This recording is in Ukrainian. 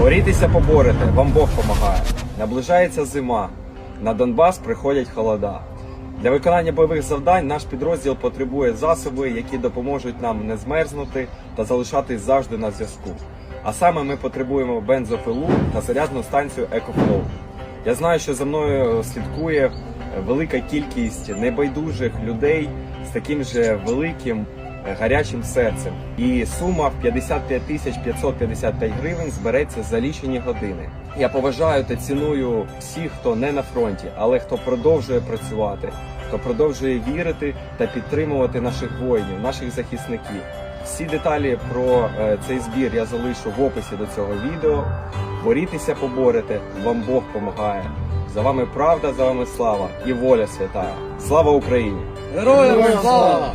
Борітеся поборете, вам Бог помагає. Наближається зима. На Донбас приходять холода. Для виконання бойових завдань наш підрозділ потребує засоби, які допоможуть нам не змерзнути та залишатись завжди на зв'язку. А саме ми потребуємо бензопилу та зарядну станцію EcoFlow. Я знаю, що за мною слідкує велика кількість небайдужих людей з таким же великим гарячим серцем. І сума в 55 тисяч 555 гривень збереться за лічені години. Я поважаю та ціную всіх, хто не на фронті, але хто продовжує працювати, хто продовжує вірити та підтримувати наших воїнів, наших захисників. Всі деталі про е, цей збір я залишу в описі до цього відео. Борітеся, поборете, вам Бог помагає. За вами правда, за вами слава і воля свята. Слава Україні! Героям слава!